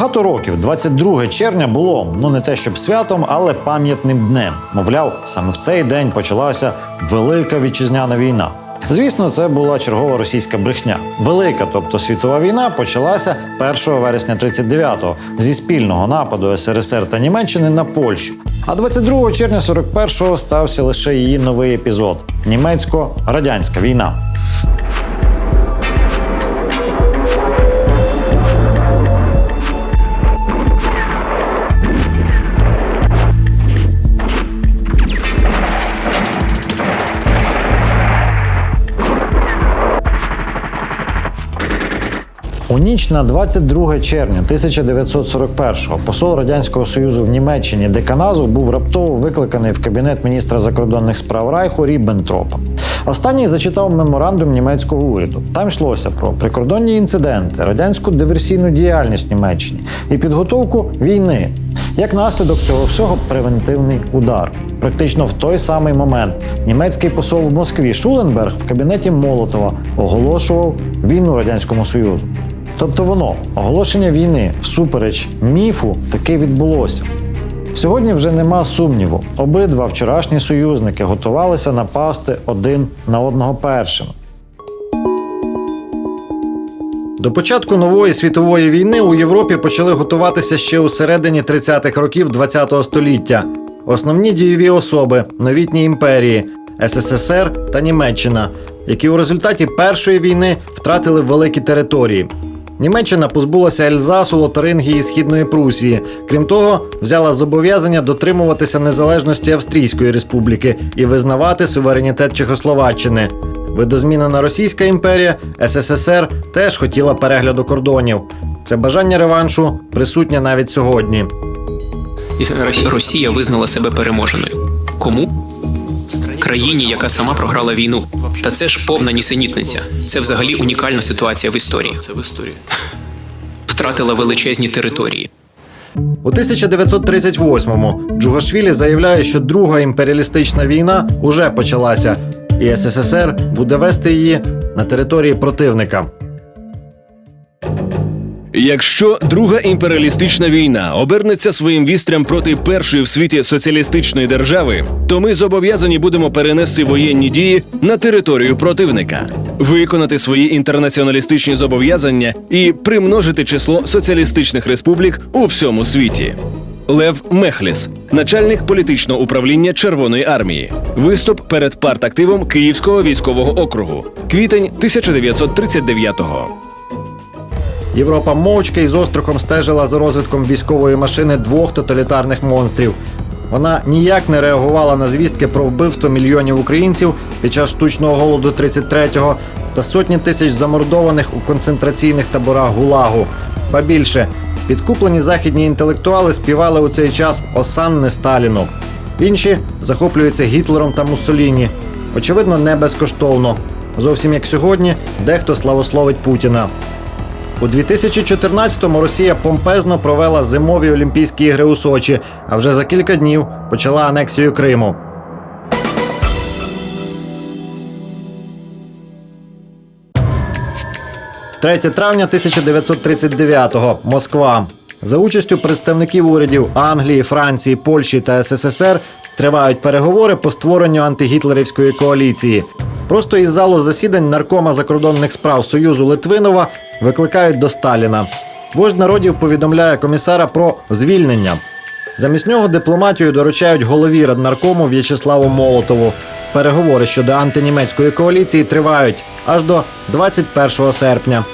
Багато років, 22 червня, було ну не те щоб святом, але пам'ятним днем. Мовляв, саме в цей день почалася велика вітчизняна війна. Звісно, це була чергова російська брехня. Велика, тобто світова війна, почалася 1 вересня 39-го зі спільного нападу СРСР та Німеччини на Польщу. А 22 червня 41-го стався лише її новий епізод німецько-радянська війна. У ніч на 22 червня 1941-го посол радянського союзу в Німеччині Деканазов був раптово викликаний в кабінет міністра закордонних справ Райху Ріббентропа. Останній зачитав меморандум німецького уряду. Там йшлося про прикордонні інциденти, радянську диверсійну діяльність в Німеччині і підготовку війни. Як наслідок цього всього превентивний удар. Практично в той самий момент німецький посол в Москві Шуленберг в кабінеті Молотова оголошував війну радянському союзу. Тобто воно оголошення війни всупереч міфу таки відбулося. Сьогодні вже нема сумніву. Обидва вчорашні союзники готувалися напасти один на одного першим. До початку нової світової війни у Європі почали готуватися ще у середині 30-х років ХХ століття. Основні дієві особи новітні імперії СССР та Німеччина, які у результаті першої війни втратили великі території. Німеччина позбулася Ельзасу, Лотарингії і Східної Прусії. Крім того, взяла зобов'язання дотримуватися незалежності Австрійської республіки і визнавати суверенітет Чехословаччини. Видозмінена Російська імперія СССР теж хотіла перегляду кордонів. Це бажання реваншу присутнє навіть сьогодні. Росія визнала себе переможеною. Кому? Країні, яка сама програла війну. Та це ж повна нісенітниця. Це взагалі унікальна ситуація в історії. Це в історії. Втратила величезні території. У 1938-му Джугашвілі заявляє, що друга імперіалістична війна уже почалася, і СССР буде вести її на території противника. Якщо друга імперіалістична війна обернеться своїм вістрям проти першої в світі соціалістичної держави, то ми зобов'язані будемо перенести воєнні дії на територію противника, виконати свої інтернаціоналістичні зобов'язання і примножити число соціалістичних республік у всьому світі. Лев Мехліс, начальник політичного управління Червоної армії, виступ перед партактивом Київського військового округу, квітень 1939-го. Європа мовчки і з острахом стежила за розвитком військової машини двох тоталітарних монстрів. Вона ніяк не реагувала на звістки про вбивство мільйонів українців під час штучного голоду 33-го та сотні тисяч замордованих у концентраційних таборах ГУЛАГу. Ба більше, підкуплені західні інтелектуали співали у цей час осанне Сталіну. Інші захоплюються Гітлером та Муссоліні. Очевидно, не безкоштовно. Зовсім як сьогодні, дехто славословить Путіна. У 2014-му Росія помпезно провела зимові Олімпійські ігри у Сочі, а вже за кілька днів почала анексію Криму. «3 травня 1939-го. Москва. За участю представників урядів Англії, Франції, Польщі та СССР тривають переговори по створенню антигітлерівської коаліції. Просто із залу засідань наркома закордонних справ Союзу Литвинова викликають до Сталіна. Вождь народів повідомляє комісара про звільнення. Замість нього дипломатію доручають голові раднаркому В'ячеславу Молотову. Переговори щодо антинімецької коаліції тривають аж до 21 серпня.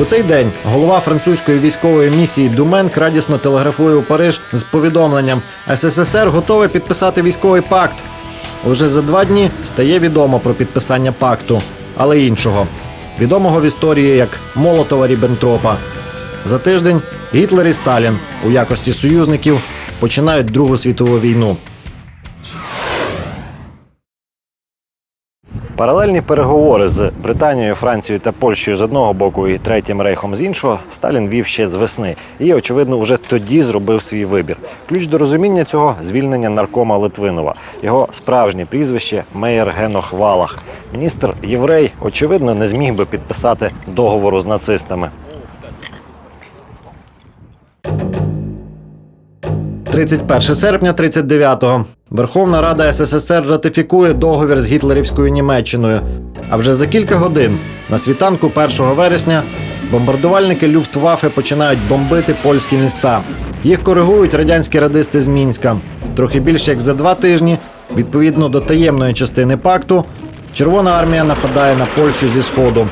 У цей день голова французької військової місії Думенк радісно телеграфує у Париж з повідомленням СССР готове підписати військовий пакт. Уже за два дні стає відомо про підписання пакту, але іншого, відомого в історії як Молотова Ріббентропа. За тиждень Гітлер і Сталін у якості союзників починають Другу світову війну. Паралельні переговори з Британією, Францією та Польщею з одного боку і третім рейхом з іншого Сталін вів ще з весни і, очевидно, уже тоді зробив свій вибір. Ключ до розуміння цього звільнення наркома Литвинова. Його справжнє прізвище Мейер Генох Валах. Міністр єврей, очевидно, не зміг би підписати договору з нацистами. 31 серпня 39-го. Верховна Рада СССР ратифікує договір з гітлерівською Німеччиною. А вже за кілька годин, на світанку 1 вересня, бомбардувальники Люфтваффе починають бомбити польські міста. Їх коригують радянські радисти з Мінська. Трохи більше як за два тижні, відповідно до таємної частини пакту, Червона армія нападає на Польщу зі сходу.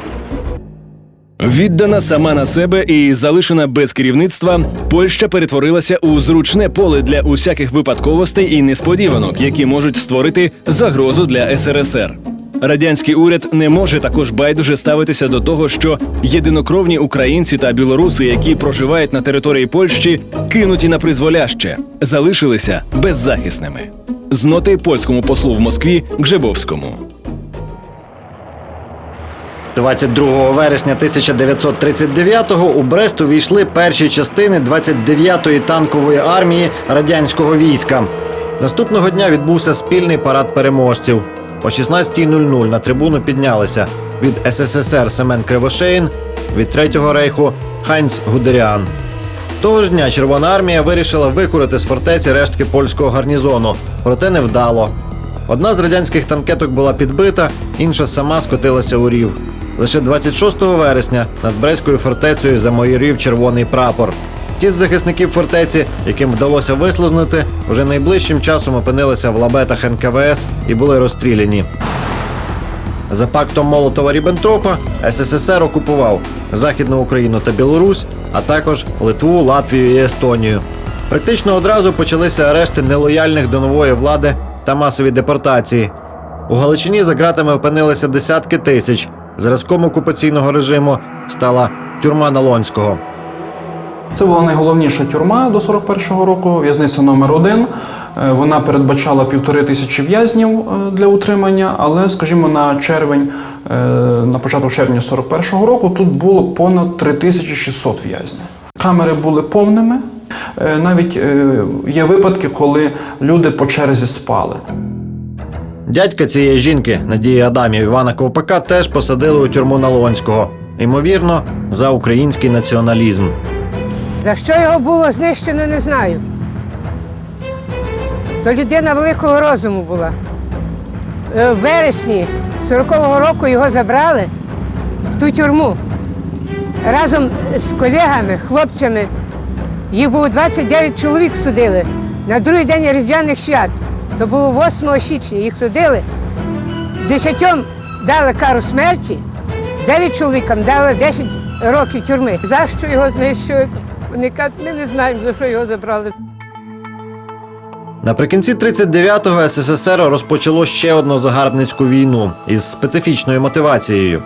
Віддана сама на себе і залишена без керівництва, Польща перетворилася у зручне поле для усяких випадковостей і несподіванок, які можуть створити загрозу для СРСР. Радянський уряд не може також байдуже ставитися до того, що єдинокровні українці та білоруси, які проживають на території Польщі, кинуті на призволяще, залишилися беззахисними. З ноти польському послу в Москві Гжебовському. 22 вересня 1939-го у Брест увійшли перші частини 29-ї танкової армії радянського війська. Наступного дня відбувся спільний парад переможців. О 16.00 на трибуну піднялися від СССР Семен Кривошеїн, від Третього рейху Хайнц Гудеріан. Того ж дня Червона армія вирішила викурити з фортеці рештки польського гарнізону, проте не вдало. Одна з радянських танкеток була підбита, інша сама скотилася у рів. Лише 26 вересня над Брестською фортецею замоїрів червоний прапор. Ті з захисників фортеці, яким вдалося вислизнути, уже найближчим часом опинилися в лабетах НКВС і були розстріляні. За пактом Молотова Ріббентропа СССР окупував Західну Україну та Білорусь, а також Литву, Латвію і Естонію. Практично одразу почалися арешти нелояльних до нової влади та масові депортації. У Галичині за ґратами опинилися десятки тисяч. Зразком окупаційного режиму стала тюрма Налонського. Це була найголовніша тюрма до 41-го року, в'язниця номер 1 Вона передбачала півтори тисячі в'язнів е, для утримання, але, скажімо, на червень, е, на початок червня 41-го року тут було понад 3600 в'язнів. Камери були повними. Е, Навіть е, є випадки, коли люди по черзі спали. Дядька цієї жінки, Надії Адамів Івана Ковпака, теж посадили у тюрму Налонського. Ймовірно, за український націоналізм. За що його було знищено, не знаю. То людина великого розуму була. Е, В вересні 40-го року його забрали в ту тюрму. Разом з колегами, хлопцями. Їх було 29 чоловік судили на другий день Різдвяних свят. То було 8 січня. Їх судили. Десятьом дали кару смерті, 9 чоловікам дали 10 років тюрми. За що його знищують? Вони кажуть, ми не знаємо, за що його забрали. Наприкінці 39-го СССР розпочало ще одну загарбницьку війну із специфічною мотивацією.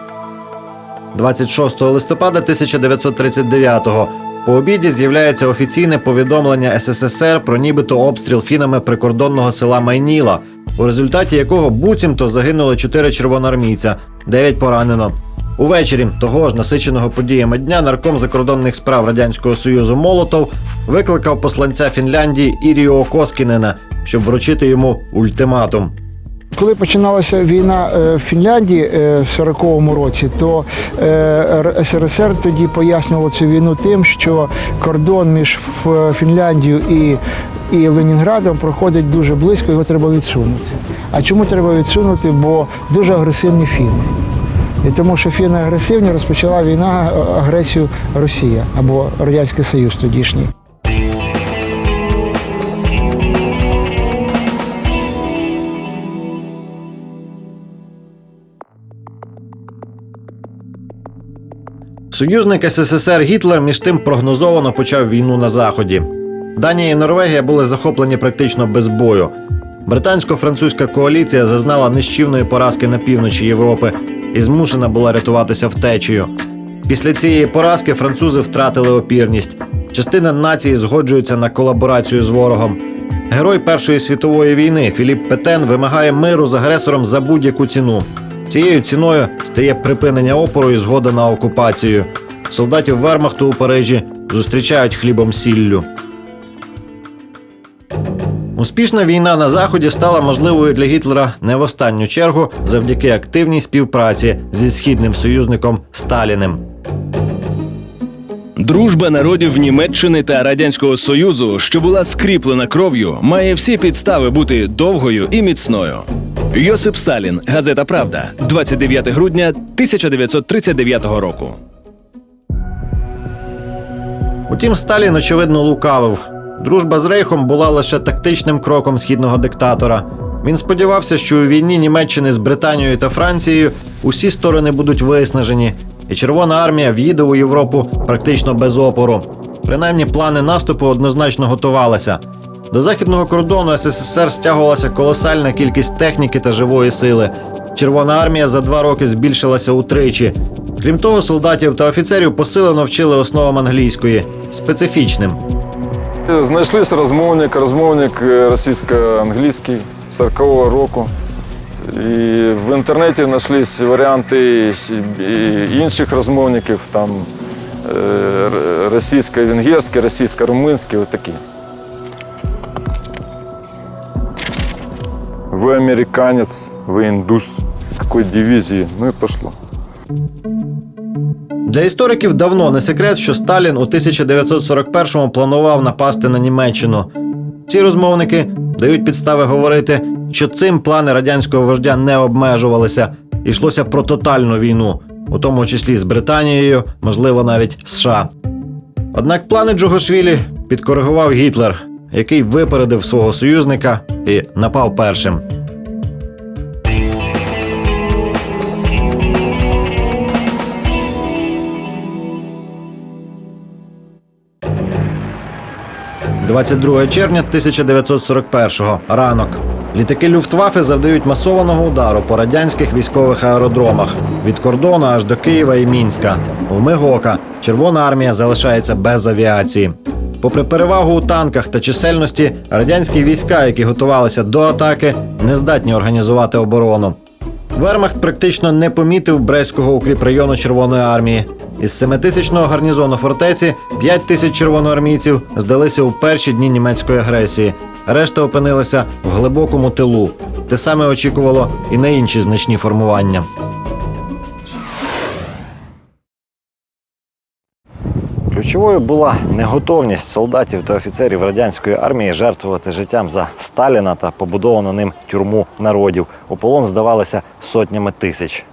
26 листопада 1939-го по обіді з'являється офіційне повідомлення СССР про нібито обстріл фінами прикордонного села Майніла, у результаті якого буцімто загинули чотири червоноармійця, дев'ять поранено. Увечері того ж насиченого подіями дня нарком закордонних справ Радянського Союзу Молотов викликав посланця Фінляндії Іріо Коскінена, щоб вручити йому ультиматум. Коли починалася війна е, в Фінляндії е, в 40-му році, то е, СРСР тоді пояснювало цю війну тим, що кордон між Фінляндією і, і Ленінградом проходить дуже близько, його треба відсунути. А чому треба відсунути? Бо дуже агресивні фіни. І тому що фіни агресивні, розпочала війна агресію Росія або Радянський Союз тодішній. Союзник СССР Гітлер між тим прогнозовано почав війну на заході. Данія і Норвегія були захоплені практично без бою. Британсько-французька коаліція зазнала нищівної поразки на півночі Європи і змушена була рятуватися втечею. Після цієї поразки французи втратили опірність. Частина нації згоджується на колаборацію з ворогом. Герой Першої світової війни Філіп Петен вимагає миру з агресором за будь-яку ціну. Цією ціною стає припинення опору і згода на окупацію. Солдатів Вермахту у Парижі зустрічають хлібом сіллю. Успішна війна на заході стала можливою для Гітлера не в останню чергу завдяки активній співпраці зі східним союзником Сталіним. Дружба народів Німеччини та Радянського Союзу, що була скріплена кров'ю, має всі підстави бути довгою і міцною. Йосип Сталін, газета Правда, 29 грудня 1939 року. Утім, Сталін, очевидно, лукавив. Дружба з Рейхом була лише тактичним кроком східного диктатора. Він сподівався, що у війні Німеччини з Британією та Францією усі сторони будуть виснажені, і Червона армія в'їде у Європу практично без опору. Принаймні, плани наступу однозначно готувалися. До західного кордону СССР стягувалася колосальна кількість техніки та живої сили. Червона армія за два роки збільшилася утричі. Крім того, солдатів та офіцерів посилено вчили основам англійської специфічним. Знайшлися розмовник, розмовник е, російсько-англійський 40-го року. І в інтернеті знайшлись варіанти інших розмовників, там е, р- російсько-венгерський, російсько-румунський, отакі. Ви американець, ви індус. Какой дивізії? Ну і пішло. Для істориків давно не секрет, що Сталін у 1941-му планував напасти на Німеччину. Ці розмовники дають підстави говорити, що цим плани радянського вождя не обмежувалися. Йшлося про тотальну війну, у тому числі з Британією, можливо, навіть США. Однак плани Джугошвілі підкоригував Гітлер, який випередив свого союзника і напав першим. – 22 червня 1941-го. Ранок. Літаки Люфтваффе завдають масованого удару по радянських військових аеродромах від кордону аж до Києва і Мінська. В Мигока Червона армія залишається без авіації. Попри перевагу у танках та чисельності, радянські війська, які готувалися до атаки, не здатні організувати оборону. Вермахт практично не помітив Брестського укріпрайону Червоної армії. Із семитисячного гарнізону фортеці 5 тисяч червоноармійців здалися у перші дні німецької агресії. Решта опинилися в глибокому тилу. Те саме очікувало і на інші значні формування. Ключовою була неготовність солдатів та офіцерів радянської армії жертвувати життям за Сталіна та побудовану ним тюрму народів. У полон здавалися сотнями тисяч.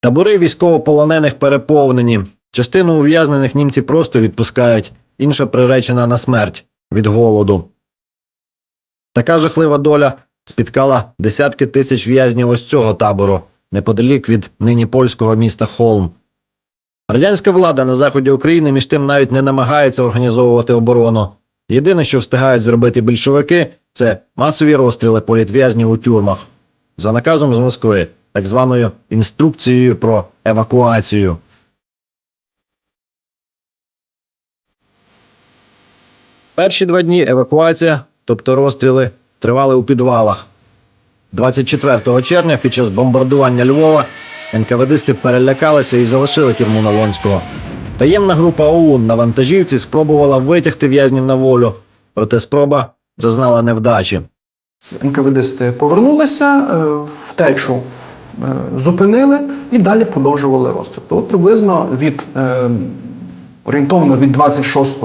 Табори військовополонених переповнені. Частину ув'язнених німці просто відпускають, інша приречена на смерть від голоду. Така жахлива доля спіткала десятки тисяч в'язнів ось цього табору, неподалік від нині польського міста Холм. Радянська влада на заході України між тим навіть не намагається організовувати оборону. Єдине, що встигають зробити більшовики, це масові розстріли політв'язнів у тюрмах за наказом з Москви, так званою інструкцією про евакуацію. Перші два дні евакуація, тобто розстріли, тривали у підвалах. 24 червня під час бомбардування Львова НКВДисти перелякалися і залишили тюрму Налонського. Таємна група ОУН на вантажівці спробувала витягти в'язнів на волю, проте спроба зазнала невдачі. НКВДисти повернулися, е, втечу е, зупинили і далі продовжували розстріл. От приблизно від е, орієнтовно від 26,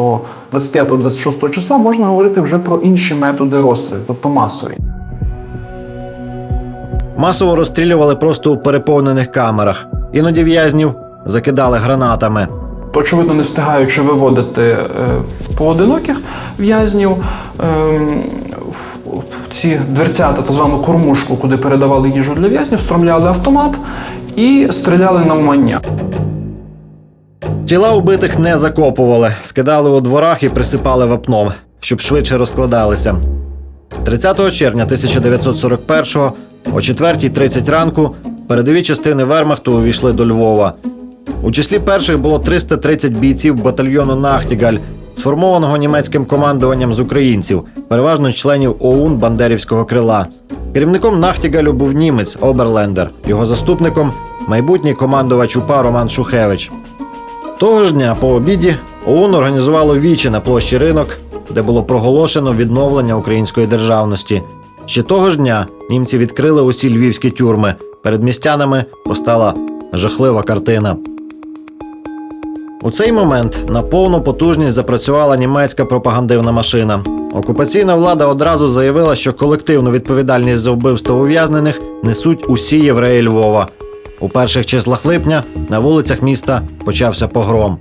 25-26 числа можна говорити вже про інші методи розстрілу, тобто масові. Масово розстрілювали просто у переповнених камерах. Іноді в'язнів закидали гранатами. очевидно, не встигаючи виводити е, поодиноких в'язнів ем, в, в ці дверцята, так звану кормушку, куди передавали їжу для в'язнів, встромляли автомат і стріляли навмання. Тіла убитих не закопували, скидали у дворах і присипали вапном, щоб швидше розкладалися. 30 червня 1941-го о 4.30 ранку передові частини Вермахту увійшли до Львова. У числі перших було 330 бійців батальйону Нахтігаль, сформованого німецьким командуванням з українців, переважно членів ОУН Бандерівського крила. Керівником Нахтігалю був німець Оберлендер, його заступником майбутній командувач УПА Роман Шухевич. Того ж дня по обіді ОУН організувало вічі на площі ринок, де було проголошено відновлення української державності. Ще того ж дня німці відкрили усі львівські тюрми. Перед містянами постала жахлива картина. У цей момент на повну потужність запрацювала німецька пропагандивна машина. Окупаційна влада одразу заявила, що колективну відповідальність за вбивство ув'язнених несуть усі євреї Львова. У перших числах липня на вулицях міста почався погром.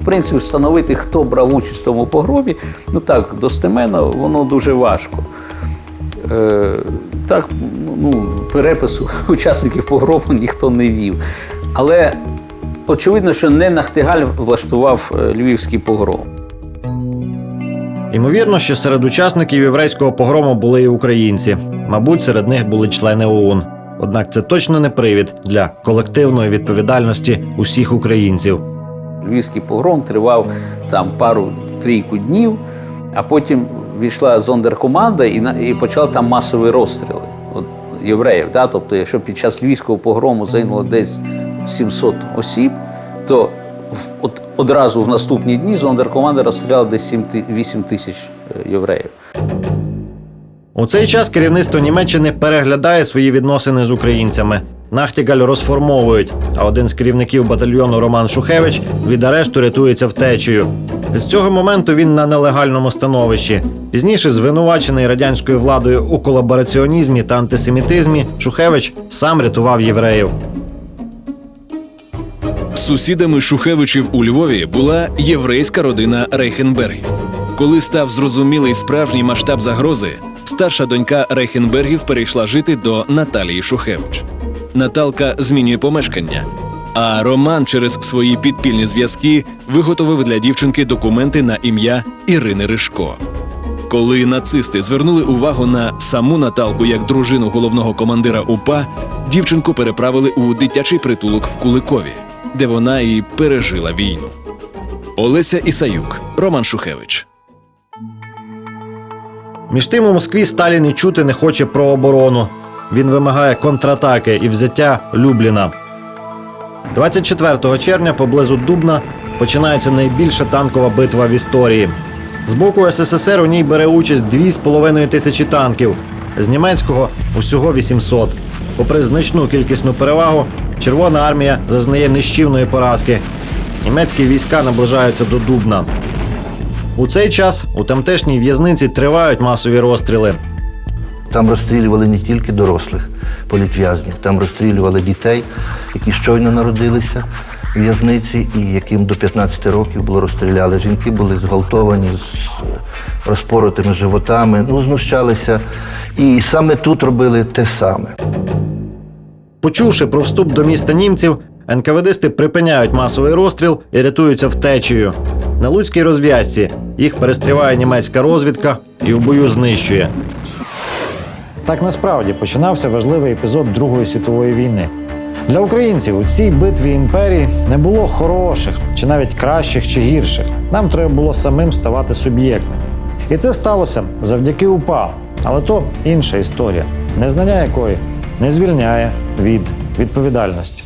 В принципі, встановити, хто брав участь в тому погромі, ну так, достеменно, воно дуже важко. Е, так, ну, перепису учасників погрому ніхто не вів. Але очевидно, що не Нахтигаль влаштував е, львівський погром. Ймовірно, що серед учасників єврейського погрому були і українці. Мабуть, серед них були члени ОУН. Однак це точно не привід для колективної відповідальності усіх українців. Львівський погром тривав там пару-трійку днів, а потім війшла зондеркоманда і, і почали там масові розстріли от, євреїв. Да? Тобто, якщо під час львівського погрому загинуло десь 700 осіб, то от, одразу в наступні дні зондеркоманда розстріляла десь 7 ти- 8 тисяч е, євреїв. У цей час керівництво Німеччини переглядає свої відносини з українцями. Нахтігаль розформовують, а один з керівників батальйону Роман Шухевич від арешту рятується втечею. З цього моменту він на нелегальному становищі. Пізніше, звинувачений радянською владою у колабораціонізмі та антисемітизмі, Шухевич сам рятував євреїв. Сусідами Шухевичів у Львові була єврейська родина Рейхенбергів. Коли став зрозумілий справжній масштаб загрози, старша донька Рейхенбергів перейшла жити до Наталії Шухевич. Наталка змінює помешкання. А Роман через свої підпільні зв'язки виготовив для дівчинки документи на ім'я Ірини Ришко. Коли нацисти звернули увагу на саму Наталку як дружину головного командира УПА, дівчинку переправили у дитячий притулок в Куликові, де вона і пережила війну. Олеся Ісаюк, Роман Шухевич. Між тим у Москві Сталін і чути не хоче про оборону. Він вимагає контратаки і взяття Любліна. 24 червня поблизу Дубна починається найбільша танкова битва в історії. З боку СССР у ній бере участь 2,5 тисячі танків, з німецького усього 800. Попри значну кількісну перевагу, Червона армія зазнає нищівної поразки. Німецькі війська наближаються до Дубна. У цей час у тамтешній в'язниці тривають масові розстріли. Там розстрілювали не тільки дорослих політв'язнів, там розстрілювали дітей, які щойно народилися в в'язниці, і яким до 15 років було розстріляли. Жінки були зґвалтовані з розпоротими животами, ну, знущалися. І саме тут робили те саме. Почувши про вступ до міста німців, НКВДсти припиняють масовий розстріл і рятуються втечею. На Луцькій розв'язці їх перестріває німецька розвідка і в бою знищує. Так насправді починався важливий епізод Другої світової війни. Для українців у цій битві імперії не було хороших, чи навіть кращих чи гірших. Нам треба було самим ставати суб'єктним. І це сталося завдяки УПА. Але то інша історія, незнання якої не звільняє від відповідальності.